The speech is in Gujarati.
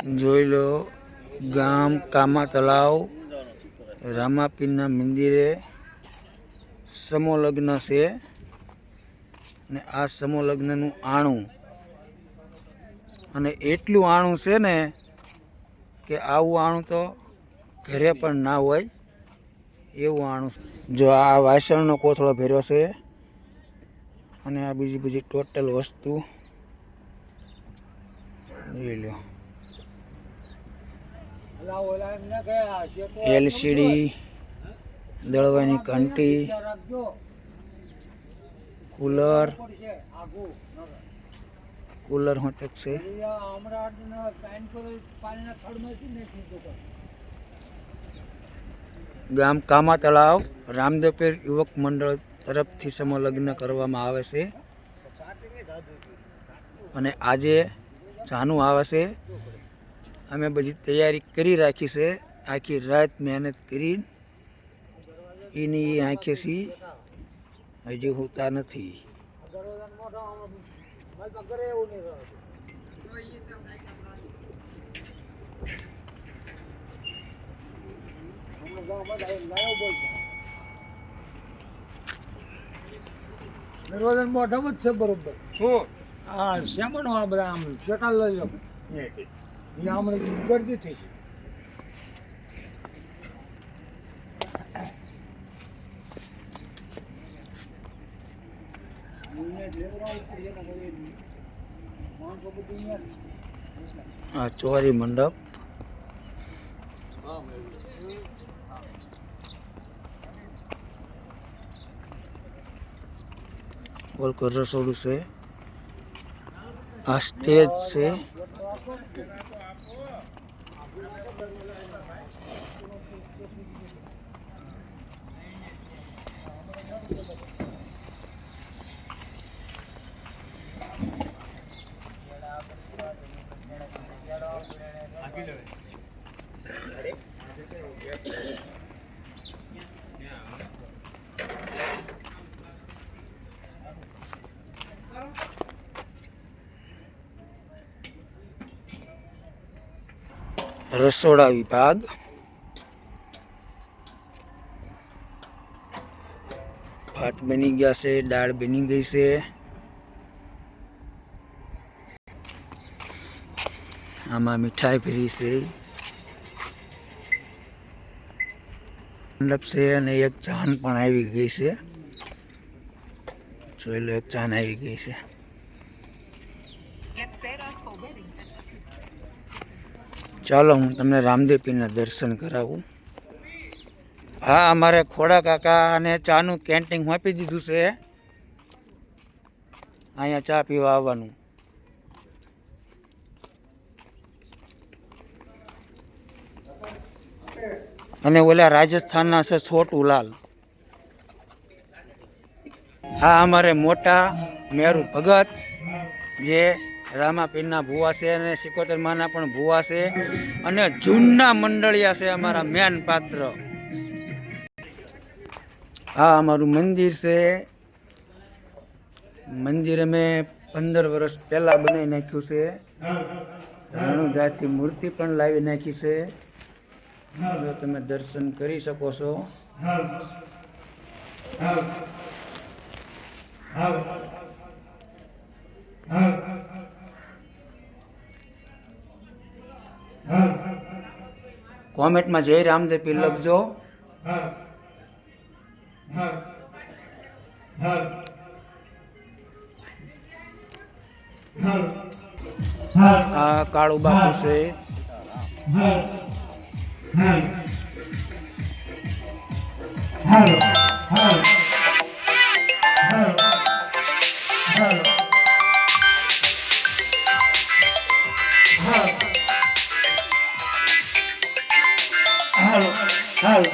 જોઈ લો, ગામ કામા તલાવ રામાપીરના મંદિરે સમોલગ્ન છે ને આ સમોલગ્નનું આણું. અને એટલું આણું છે ને કે આવું આણું તો ઘરે પણ ના હોય, એવું આણું જો આ વાસણનો કોથળો ભેર્યો છે અને આ બીજી બીજી ટોટલ વસ્તુ જોઈ લો. એલસીડી દળવાની ઘંટી કુલર. કુલર હોટક છે. ગામ કામા તળાવ રામદેવપીર યુવક મંડળ તરફથી સમલગ્ન લગ્ન કરવામાં આવે છે. અને આજે જાનું આવે છે. અમે બધી તૈયારી કરી રાખી છે. આખી રાત મહેનત કરી એની આંખે સી હજુ હોતા નથી. દરવાજા મોઢામાં જ છે બરોબર. હા શ્યામનો આ બધા આમ શેટા લઈ લો. અહીંયા આમ ગરદી થઈ છે આ ચોરી મંડપ ગોલકર રસોડું છે આ સ્ટેજ છે આપો આપો રસોડા વિભાગ. ભાત બની ગયા છે, દાળ બની ગઈ છે. આમાં મીઠાઈ ભરી છે. મંડપ છે અને એક ચાન પણ આવી ગઈ છે. જોઈ લો, એક ચાન આવી ગઈ છે. ચાલો હું તમને રામદેવપીના દર્શન કરાવું. હા, અમારે ખોડા કાકાને ચાનું કેન્ટીન આપી દીધું છે. અહીંયા ચા પીવા આવવાનું. અને ઓલા રાજસ્થાનના છે છોટુલાલ હા, અમારે મોટા મેરુ ભગત જે રામાપીરના ભુવા છે અને સિકોતર માના પણ ભુવા છે અને જૂના મંડળિયા છે અમારા મેન પાત્ર. આ અમારું મંદિર છે. મંદિર અમે પંદર વર્ષ પહેલા બનાવી નાખ્યું છે. રણુજાતિ મૂર્તિ પણ લાવી નાખી છે. જો તમે દર્શન કરી શકો છો. કોમેન્ટમાં જય રામદેવ પીર લખજો. આ કાળુ બાપુ છે. હાલો.